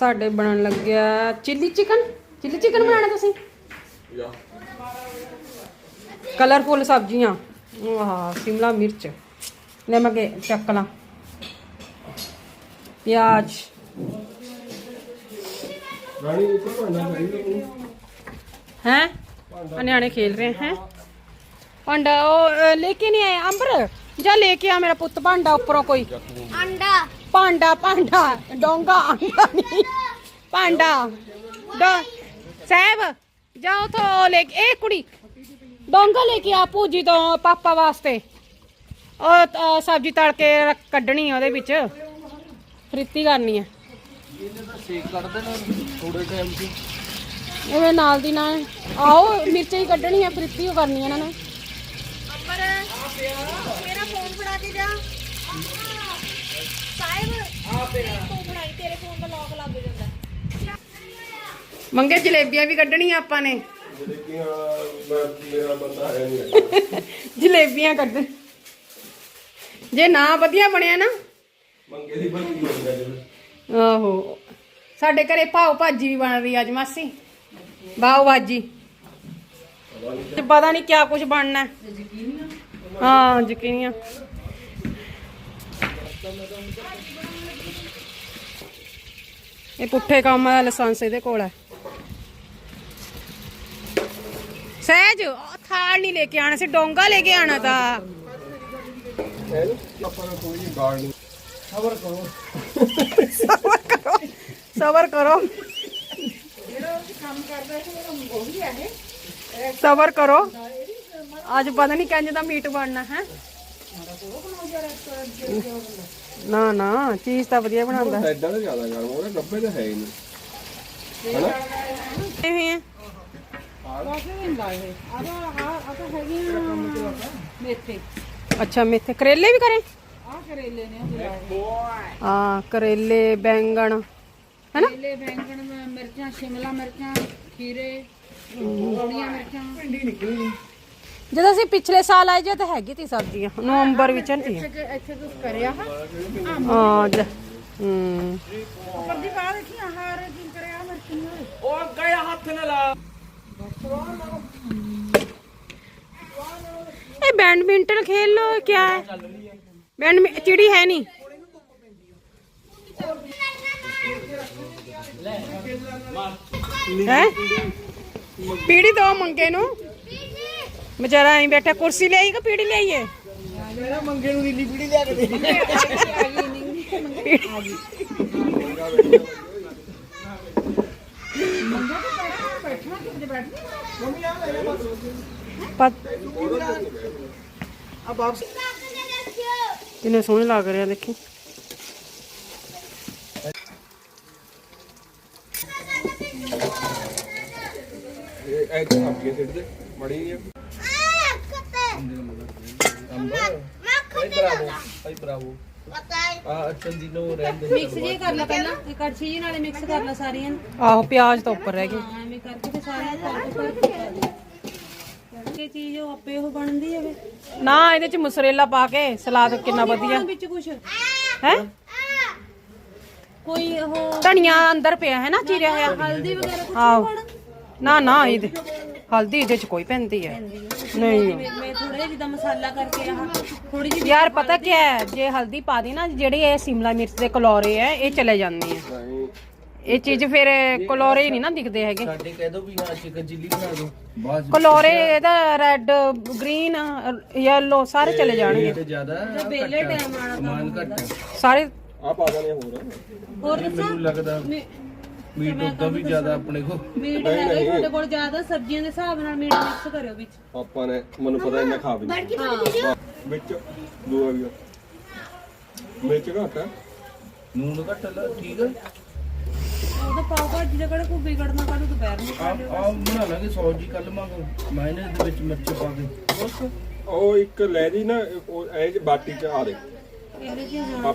ਸਾਡੇ ਬਣਨ ਲੱਗਿਆ ਚਿੱਲੀ ਚਿਕਨ ਚਿੱਲੀ ਚਿਕਨ ਬਣਾਣਾ ਤੁਸੀਂ? ਕਲਰਫੁੱਲ ਸਬਜ਼ੀਆਂ। ਵਾਹ ਸ਼ਿਮਲਾ ਮਿਰਚ। ਲੈ ਮੈਂ ਕੇ ਪਿਆਜ਼। ਰਾਣੀ ਹੈ? ਨਿਆਣੇ ਖੇਲ ਰਹੇ ਹੈ। ਭਾਂਡਾ ਉਹ ਲੈ ਕੇ ਨਹੀਂ ਆਏ ਅੰਬਰ? ਜਾ ਲੈ ਕੇ ਆ ਮੇਰਾ ਪੁੱਤ ਭਾਂਡਾ ਉੱਪਰੋਂ ਕੋਈ। ਅੰਡਾ ਭਾਂਡਾ ਭਾਂਡਾ ਡੋਂਗਾ ਨਹੀਂ। ਭਾਂਡਾ। ਡੋ ਸਾਹਿਬ ਜਾਓ ਤੋਂ ਲੈ ਕੇ ਇਹ ਕੁੜੀ ਡੋਂਗਾ ਲੈ ਕੇ ਆ ਪੂਜੀ ਤੋਂ ਪਾਪਾ ਵਾਸਤੇ। ਉਹ ਸਬਜ਼ੀ ਤਲ ਕੇ ਕੱਢਣੀ ਆ ਉਹਦੇ ਵਿੱਚ। ਫਰਿੱਤੀ ਕਰਨੀ ਆ। ਸੇਕ ਥੋੜੇ ਟਾਈਮ 'ਚ ਇਹਦੇ ਨਾਲ ਦੀ ਨਾਲ। ਆਓ ਮਿਰਚਾਂ ਹੀ ਕੱਢਣੀ ਆ ਫਰਿੱਤੀ ਉਹ ਕਰਨੀ ਆ ਇਹਨਾਂ ਨੇ। ਅੰਬਰ ਮੇਰਾ ਫੋਨ ਫੜਾ ਕੇ ਜਾ ਸਾਹਿਬ ਫੋਨ ਫੜਾਈ ਤੇਰੇ ਫੋਨ ਦਾ ਲੌਕ ਲੱਗ ਜਾਂਦਾ ਮੰਗੇ ਜਲੇਬੀਆਂ ਵੀ ਕੱਢਣੀਆਂ ਆਪਾਂ ਨੇ। ਲੇਕਿਨ ਮੈਂ ਮੇਰਾ ਬੰਦਾ ਹੈ ਨਹੀਂ ਜਲੇਬੀਆਂ ਕੱਢਣ ਜੇ ਨਾ ਵਧੀਆ ਬਣਿਆ ਨਾ। ਮੰਗੇ ਦੀ ਬੰਦੀ ਹੋ ਗਿਆ ਆਹੋ। ਸਾਡੇ ਘਰੇ ਪਾਓ ਭਾਜੀ ਵੀ ਬਣ ਰਹੀ ਅੱਜ ਮਾਸੀ। ਬਾਓ ਭਾਜੀ ਤੇ ਪਤਾ ਨਹੀਂ ਕਿਆ ਕੁਝ ਬਣਨਾ। ਹੈ। ਹਾਂ ਯਕੀਨੀਆ। ਇਹ ਪੁੱਠੇ ਕੰਮ ਦਾ ਲਾਇਸੈਂਸ ਇਹਦੇ ਕੋਲ ਹੈ ਨਹੀਂ ਲੈ ਕੇ ਆਣਾ ਸੀ ਡੋਂਗਾ ਲੈ ਕੇ ਆਣਾ ਤਾਂ। ਆਪਾਂ ਨੂੰ ਕੋਈ ਗਾਲ ਨਹੀਂ ਖਬਰ ਕਰੋ ਸਬਰ ਕਰੋ। ਸਬਰ ਕਰੋ। ਸਬਰ ਕਰੋ ਅੱਜ ਪਤਾ ਨਹੀਂ ਕਿੰਜ ਦਾ ਮੀਟ ਬਣਨਾ ਹੈ? ਨਾ ਨਾ ਚੀਜ਼ ਤਾਂ ਵਧੀਆ ਬਣਾਉਂਦਾ। ਐਡਾ ਤਾਂ ਜ਼ਿਆਦਾ ਗਰਮ ਉਹਦੇ ਡੱਬੇ ਤਾਂ ਹੈ ਹੀ ਨਹੀਂ। ਹਨਾ? ਇਹ। ਹੈ ਅੱਛਾ ਮੇਥੇ। ਕਰੇਲੇ ਵੀ ਕਰੇ? ਆ ਕਰੇਲੇ ਬੈਂਗਣ ਹੈਨਾ? ਲੈ ਬੈਂਗਣ ਮਿਰਚਾਂ ਸ਼ਿਮਲਾ ਮਿਰਚਾਂ ਖੀਰੇ ਗੋਲੀਆਂ ਮਿਰਚਾਂ। ਜਦੋਂ ਅਸੀਂ ਪਿਛਲੇ ਸਾਲ ਆਏ ਜੇ ਤਾਂ ਹੈਗੀ ਤੀ ਸਬਜ਼ੀਆਂ। ਨਵੰਬਰ ਵਿੱਚ ਸੀ ਇੱਥੇ ਇੱਥੇ ਕੁਝ ਕਰਿਆ ਹਾ ਹਾਂ ਜ- ਹੂੰ। ਉੱਪਰ ਦੀ ਬਾਹਰ ਦੇਖੀ ਆਹਾਰ ਕੀ ਕਰਿਆ ਮਿਰਚਾਂ ਇਹ ਬੈਡਮਿੰਟਨ ਖੇਲ ਲੋ ਕੀ ਹੈ? ਬੈਡ ਚਿੜੀ ਹੈ ਨਹੀਂ। ਹੈ? ਪੀੜੀ ਦੋ ਮੰਗੇ ਨੂੰ। ਵਿਚਾਰਾ ਐਂ ਬੈਠਾ ਕੁਰਸੀ ਲਈ ਕਿ ਪੀੜੀ ਲਈਏ ਮੇਰਾ ਮੰਗੇ ਨੂੰ ਨੀਲੀ ਪੀੜੀ ਲਿਆ ਕੇ ਦੇ। ਕਿੰਨੇ ਸੋਹਣੇ ਲੱਗ ਰਿਹਾ ਦੇਖੀ। ਇਹ ਇੱਥੇ ਆਪ ਸਿੱਟ ਦੇ ਮੜੀ ਆ। ਅੰਦਰ ਮਦਰ ਅੰਦਰ। ਮਾਈ ਬਰਾਵੋ ਮਾਈ ਬਰਾਵੋ ਆ ਚੰਦੀਨੋ ਰਹਿੰਦੇ ਮਿਕਸ ਜੇ ਕਰ ਲੈ ਪਹਿਲਾਂ ਇਹ ਕੜਛੀ ਜੀ ਨਾਲੇ ਮਿਕਸ ਕਰ ਲੈ ਸਾਰੀਆਂ। ਨੂੰ ਆਹੋ ਪਿਆਜ਼ ਤਾਂ ਉੱਪਰ ਰਹਿ ਗਏ। ਹਾਂ, ਐਵੇਂ ਕਰਕੇ ਤੇ ਸਾਰੀਆਂ ਕਰ ਕੇ ਇਹ ਚੀਜ਼ ਉਹ ਆਪੇ ਉਹ ਬਣਦੀ ਹੈ ਵੇ ਨਾ ਇਹਦੇ ਚ ਮੋਸਰੇਲਾ ਪਾ ਕੇ ਸਲਾਦ ਕਿੰਨਾ ਵਧੀਆ। ਵਿੱਚ ਕੁਝ ਹੈ? ਕੋਈ ਉਹ ਧਨੀਆ ਅੰਦਰ ਪਿਆ ਹੈ ਨਾ ਚੀਰਿਆ ਹੋਇਆ। ਹਲਦੀ ਵਗੈਰਾ ਨਾ ਨਾ ਇਹਦੇ ਹਲਦੀ ਇਹਦੇ ਚ ਕੋਈ ਪੈਂਦੀ ਹੈ ਨਹੀਂ। ਮੈਂ ਥੋੜਾ ਜਿਹਾ ਜਿੱਦਾਂ ਮਸਾਲਾ ਕਰਕੇ ਆਹ ਥੋੜੀ ਜਿਹੀ ਯਾਰ ਪਤਾ ਕੀ ਹੈ? ਜੇ ਹਲਦੀ ਪਾ ਦੀ ਨਾ ਜਿਹੜੇ ਇਹ ਸਿਮਲਾ ਮਿਰਚ ਦੇ ਕਲੋਰੇ ਹੈ ਇਹ ਚਲੇ ਜਾਂਦੇ ਆ। ਇਹ ਚੀਜ਼ ਫਿਰ ਕਲੋਰੇ ਨਹੀਂ ਨਾ ਦਿਖਦੇ ਹੈਗੇ। ਸਾਡੇ ਕਹਿ ਦੋ ਵੀ ਹਾਂ ਚਿਕਨ ਚਿੱਲੀ ਬਣਾ ਦੋ। ਬਾਅਦ ਕਲੋਰੇ ਇਹਦਾ ਰੈੱਡ ਗ੍ਰੀਨ ਯੈਲੋ ਸਾਰੇ ਚਲੇ ਜਾਣਗੇ। ਤੇ ਜ਼ਿਆਦਾ ਬੇਲੇ ਟਾਈਮ ਆਣਾ ਸਮਾਨ ਘੱਟ ਸਾਰੇ ਆ ਪਾ ਦਨੇ ਹੋਰ। ਹੋਰ ਦੱਸਾਂ? ਮੈਨੂੰ ਲੱਗਦਾ ਮੀਟ ਉਦੋਂ ਵੀ ਜ਼ਿਆਦਾ ਆਪਣੇ ਕੋ ਮੀਟ ਹੈਗਾ ਹੀ ਤੁਹਾਡੇ ਕੋਲ ਜ਼ਿਆਦਾ ਸਬਜ਼ੀਆਂ ਦੇ ਹਿਸਾਬ ਨਾਲ ਮੀਟ ਮਿਕਸ ਕਰਿਓ ਵਿੱਚ। ਆਪਾਂ ਨੇ ਮੈਨੂੰ ਪਤਾ ਇੰਨਾ ਖਾ ਵੀ ਨਹੀਂ। ਹਾਂ। ਵਿੱਚ ਦੋ ਆ ਗਿਆ ਮਿਰਚ ਘੱਟ ਹੈ। ਨੂਨ ਘੱਟ ਲਾ ਠੀਕ ਹੈ ਉਹਦਾ ਪਾਓ ਭਾਜੀ ਦਾ ਕਿਹੜਾ ਕੋਈ ਵਿਗੜਨਾ ਕੱਲ ਦੁਪਹਿਰ ਨੂੰ ਆ ਆ ਬਣਾ ਲਾਂਗੇ 100 ਜੀ ਕੱਲ ਮੰਗ ਮਾਇਨੇ ਦੇ ਵਿੱਚ ਮਿਰਚ ਪਾ ਕੇ। ਬਸ। ਉਹ ਇੱਕ ਲੈ ਦੀ ਨਾ ਉਹ ਐ ਚ ਬਾਟੀ ਚ ਆ ਦੇ। ਇਹਦੇ ਚ ਹਾਂ